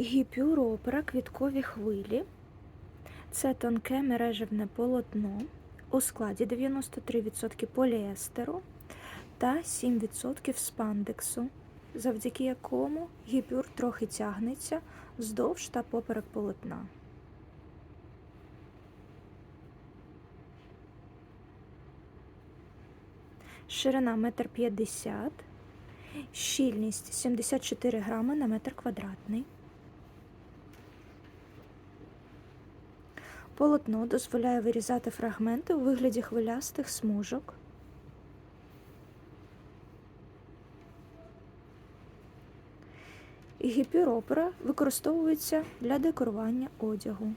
Гіпюр опера квіткові хвилі. Це тонке мережевне полотно у складі 93% поліестеру та 7% спандексу, завдяки якому гіпюр трохи тягнеться вздовж та поперек полотна. Ширина 1,50 м, щільність 74 грами на метр квадратний. Полотно дозволяє вирізати фрагменти у вигляді хвилястих смужок. Гіпюропера використовується для декорування одягу.